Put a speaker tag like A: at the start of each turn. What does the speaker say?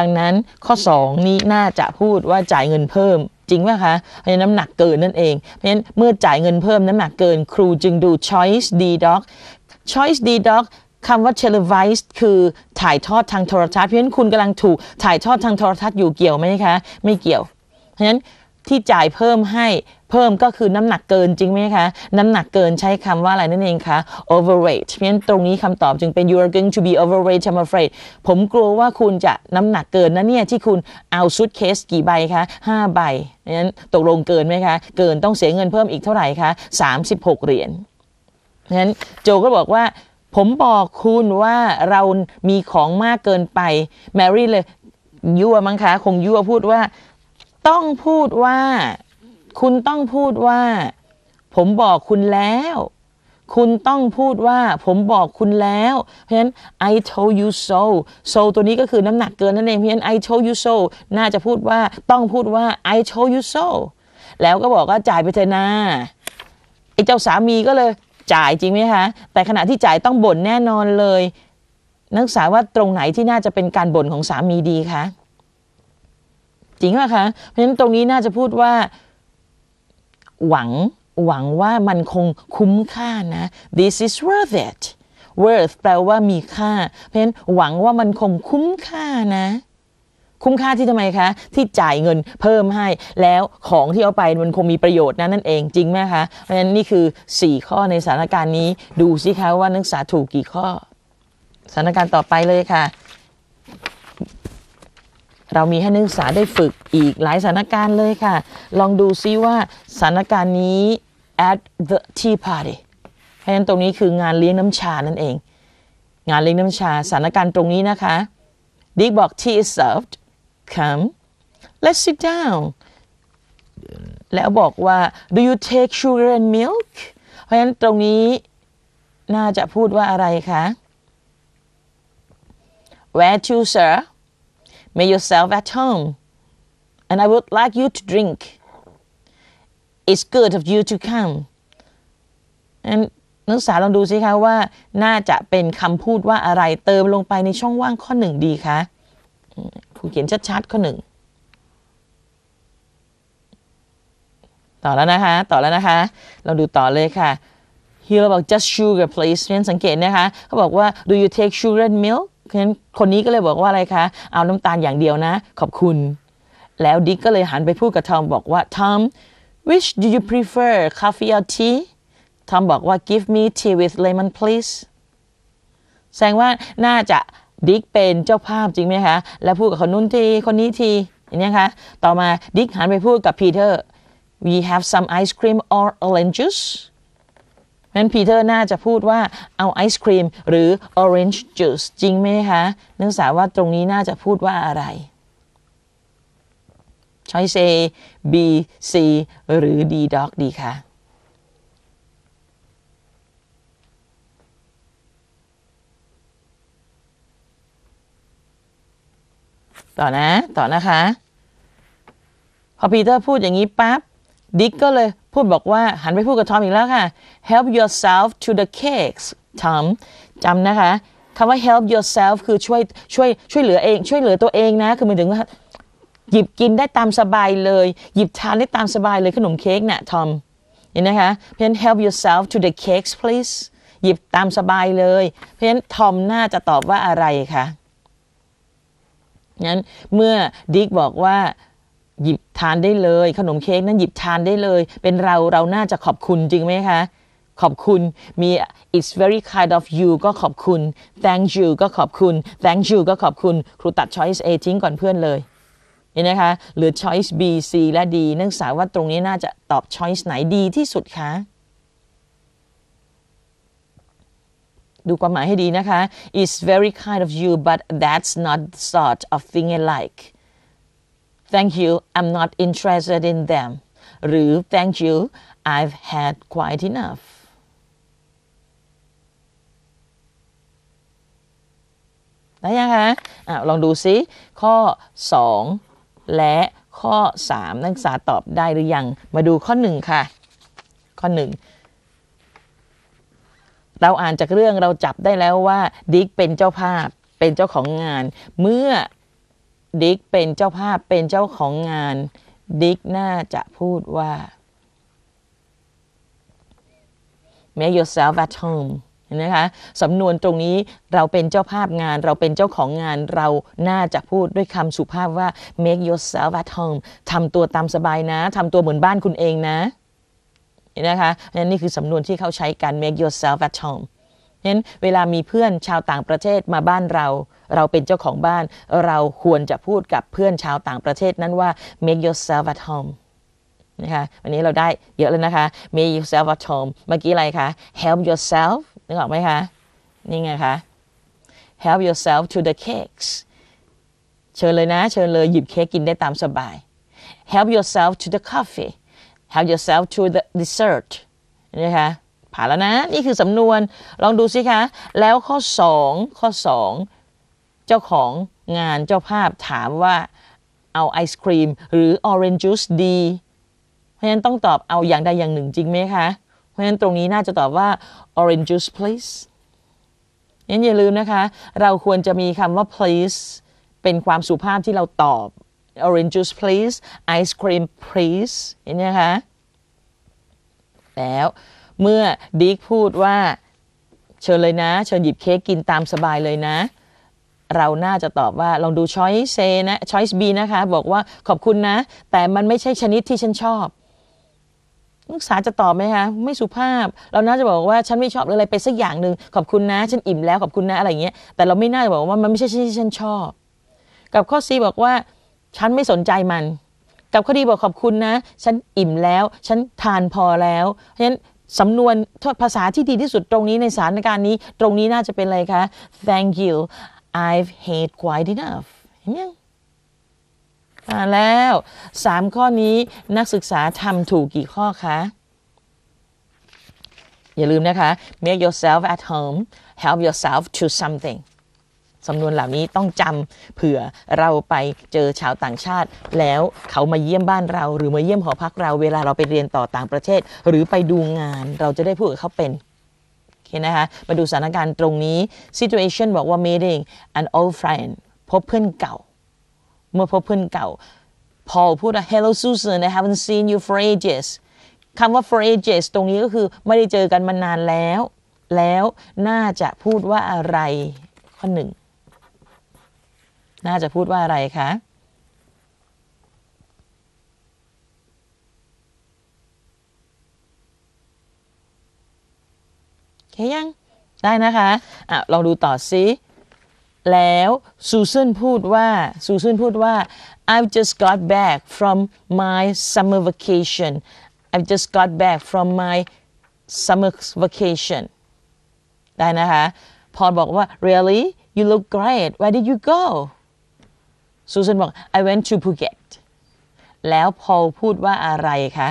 A: ดังนั้นข้อ 2 นี้น่าจะพูดว่าจ่ายเงินเพิ่มจริงไหมคะเพราะฉะนั้นน้ำหนักเกินนั่นเอง เพราะฉะนั้นเมื่อจ่ายเงินเพิ่มน้ำหนักเกินครูจึงดู choice d doc choice d doc คำว่า televised คือถ่ายทอดทางโทรทัศน์ เพราะฉะนั้นคุณกำลังถูกถ่ายทอดทางโทรทัศน์อยู่เกี่ยวไหมคะ ไม่เกี่ยว เพราะฉะนั้นที่จ่ายเพิ่มให้ เพิ่มก็คือน้ำหนักเกินจริงไหมคะน้ำหนักเกินใช้คำว่าอะไรนั่นเองคะ overweight เพราะฉะนั้นตรงนี้คำตอบจึงเป็น you are going to be overweight I'm afraid ผมกลัวว่าคุณจะน้ำหนักเกินนะเนี่ยที่คุณเอาชุดเคสกี่ใบคะ5ใบเพราะฉะนั้นตกลงเกินไหมคะ เกินต้องเสียเงินเพิ่มอีกเท่าไหร่คะ36 เหรียญเพราะฉะนั้นโจก็บอกว่า ผมบอกคุณว่าเรามีของมากเกินไป แมรี่เลยยั่วมั้งคะ คงยั่วพูดว่า ต้องพูดว่า คุณต้องพูดว่า ผมบอกคุณแล้ว คุณต้องพูดว่า ผมบอกคุณแล้ว เพราะฉะนั้น I told you so so ตัวนี้ก็คือน้ำหนักเกินนั่นเองเพราะฉะนั้น I told you so น่าจะพูดว่าต้องพูดว่า I told you so แล้วก็บอกว่าจ่ายไปเถอะนะไอ้เจ้าสามีก็เลยจ่ายจริงไหมคะ แต่ขณะที่จ่ายต้องบ่นแน่นอนเลย นักศึกษาว่าตรงไหนที่น่าจะเป็นการบ่นของสามีดีคะจริงไหมคะ เพราะฉะนั้นตรงนี้น่าจะพูดว่า หวังหวังว่ามันคงคุ้มค่านะ this is worth it worth แปลว่ามีค่า เพราะฉะนั้นหวังว่ามันคงคุ้มค่านะ คุ้มค่าที่ทำไมคะ ที่จ่ายเงินเพิ่มให้ แล้วของที่เอาไปมันคงมีประโยชน์นะนั่นเองจริงไหมคะ เพราะฉะนั้นนี่คือ 4 ข้อในสถานการณ์นี้ ดูสิคะว่านักศึกษาถูกกี่ข้อ สถานการณ์ต่อไปเลยค่ะ เรามีให้นักศึกษาได้ฝึกอีกหลายสถานการณ์เลยค่ะ ลองดูซิว่าสถานการณ์นี้ at the tea party เพราะฉะนั้นตรงนี้คืองานเลี้ยงน้ำชานั่นเอง งานเลี้ยงน้ำชาสถานการณ์ตรงนี้นะคะดิกบอก tea is served come let's sit down แล้วบอกว่า do you take sugar and milk เพราะฉะนั้นตรงนี้น่าจะพูดว่าอะไรคะ where to sir make yourself at home and I would like you to drink it's good of you to come นั้นนักศึกษาลองดูสิคะว่า น่าจะเป็นคำพูดว่าอะไรเติมลงไปในช่องว่างข้อหนึ่งดีคะผู้เขียนชัดๆข้อหนึ่งต่อแล้วนะคะ ต่อแล้วนะคะ เราดูต่อเลยค่ะ here เราบอก just sugar please เรียนสังเกตนะคะ เขาบอกว่า do you take sugar and milk เพราะฉะนั้นคนนี้ก็เลยบอกว่าอะไรคะ เอาน้ำตาลอย่างเดียวนะ ขอบคุณ แล้วดิกก็เลยหันไปพูดกับทอมบอกว่า Tom which do you prefer coffee or tea ทอมบอกว่า give me tea with lemon please แสดงว่าน่าจะดิกเป็นเจ้าภาพจริงไหมคะ แล้วพูดกับคนนู้นทีคนนี้ทีอย่างนี้คะต่อมาดิกหันไปพูดกับพีเตอร์ we have some ice cream or orange juice นั้นพีเตอร์น่าจะพูดว่าเอาไอศครีมหรือ orange juice จริงไหมคะนักศึกษาว่าตรงนี้น่าจะพูดว่าอะไร choice A B C หรือ D dog ดีคะต่อนะ ต่อนะคะ พอปีเตอร์พูดอย่างนี้ปั๊บดิกก็เลย พูดบอกว่าหันไปพูดกับทอมอีกแล้วค่ะ help yourself to the cakes ทอมจำนะคะคำว่า help yourself คือช่วยช่วยช่วยเหลือเอง ช่วยเหลือตัวเองนะ คือหมายถึงว่าหยิบกินได้ตามสบายเลย หยิบทานได้ตามสบายเลยขนมเค้กน่ะทอมเห็นนะคะเพราะฉะนั้น help yourself to the cakes please หยิบตามสบายเลย เพราะฉะนั้นทอมน่าจะตอบว่าอะไรคะงั้นเมื่อดิกบอกว่า หยิบทานได้เลย ขนมเค้กนั้นหยิบทานได้เลย เป็นเราเราน่าจะขอบคุณจริงไหมคะ ขอบคุณมี it's very kind of you ก็ขอบคุณ thank you ก็ขอบคุณ thank you ก็ขอบคุณครูตัด choice A ทิ้งก่อนเพื่อนเลยเห็นนะคะเหลือ choice B C และ D นักศึกษาว่าตรงนี้น่าจะตอบ choice ไหนดีที่สุดคะดูความหมายให้ดีนะคะ it's very kind of you but that's not the sort of thing I like thank you I'm not interested in them หรือ thank you I've had quite enough ได้ยังคะอะลองดูซิ ข้อ 2 และข้อ 3 นักศึกษาตอบได้หรือยัง มาดูข้อ 1 ค่ะ ข้อ 1 เราอ่านจากเรื่องเราจับได้แล้วว่า ดิกเป็นเจ้าภาพเป็นเจ้าของงาน เมื่อ ดิกเป็นเจ้าภาพเป็นเจ้าของงาน ดิกน่าจะพูดว่า make yourself at home เห็นไหมคะสำนวนตรงนี้เราเป็นเจ้าภาพงาน เราเป็นเจ้าของงานเราน่าจะพูดด้วยคำสุภาพว่า make yourself at home ทำตัวตามสบายนะทำตัวเหมือนบ้านคุณเองนะเห็นนะคะนั่นนี่คือสำนวนที่เขาใช้กัน make yourself at home นั้นเวลามีเพื่อนชาวต่างประเทศมาบ้านเรา เราเป็นเจ้าของบ้าน เราควรจะพูดกับเพื่อนชาวต่างประเทศนั้นว่า make yourself at home นะคะวันนี้เราได้เยอะแล้วนะคะ make yourself at home เมื่อกี้อะไรคะ help yourself นึกออกไหมคะ นี่ไงคะ help yourself to the cakes เชิญเลยนะ เชิญเลยหยิบเค้กกินได้ตามสบาย help yourself to the coffee help yourself to the dessert นะคะผ่านแล้วนะ นี่คือสำนวนลองดูสิคะ แล้วข้อ 2 ข้อ2 เจ้าของงานเจ้าภาพถามว่าเอาไอศครีมหรือ orange juice ดี เพราะฉะนั้นต้องตอบเอาอย่างใดอย่างหนึ่งจริงไหมคะ เพราะฉะนั้นตรงนี้น่าจะตอบว่า orange juice please งั้นอย่าลืมนะคะ เราควรจะมีคำว่า please เป็นความสุภาพที่เราตอบ orange juice please ice cream please เห็นไหมคะ แล้วเมื่อดิกพูดว่า เชิญเลยนะ เชิญหยิบเค้กกินตามสบายเลยนะ เราน่าจะตอบว่าลองดู choice C นะ choice B นะคะ บอกว่าขอบคุณนะ แต่มันไม่ใช่ชนิดที่ฉันชอบนักศึกษาจะตอบไหมคะไม่สุภาพ เราน่าจะบอกว่าฉันไม่ชอบอะไรไปสักอย่างหนึ่งขอบคุณนะ ฉันอิ่มแล้วขอบคุณนะอะไรเงี้ยแต่เราไม่น่าจะบอกว่ามันไม่ใช่ชนิดที่ฉันชอบ กับข้อ C บอกว่า ฉันไม่สนใจมัน กับข้อดีบอกขอบคุณนะ ฉันอิ่มแล้ว ฉันทานพอแล้วเพราะฉะนั้นสำนวนภาษาที่ดีที่สุดตรงนี้ในสถานการณ์นี้ ตรงนี้น่าจะเป็นอะไรคะ thank you I've had quite enough เห็นยังมาแล้วสามข้อนี้นักศึกษาทำถูกกี่ข้อคะ อย่าลืมนะคะ make yourself at home help yourself to something สำนวนเหล่านี้ต้องจำเผื่อเราไปเจอชาวต่างชาติ แล้วเขามาเยี่ยมบ้านเราหรือมาเยี่ยมหอพักเราเวลาเราไปเรียนต่อต่างประเทศ หรือไปดูงานเราจะได้พูดกับเขาเป็น คนะคะมาดูสถานการณ์ตรงนี้ situation บอกว่า meeting an old friend พบเพื่อนเก่า เมื่อพบเพื่อนเก่า Paul พูดว่า hello Susan I haven't seen you for ages คำว่า for ages ตรงนี้ก็คือไม่ได้เจอกันมานานแล้ว แล้วน่าจะพูดว่าอะไร ข้อหนึ่ง น่าจะพูดว่าอะไรคะ เคยังได้นะคะอะลองดูต่อซิแล้วซูซนพูดว่าซูซนพูดว่า I've just got back from my summer vacation I've just got back from my summer vacation ได้นะคะพอบอกว่า really you look great where did you go ซูซนบอก I went to Phuket แล้วพอพูดว่าอะไรคะ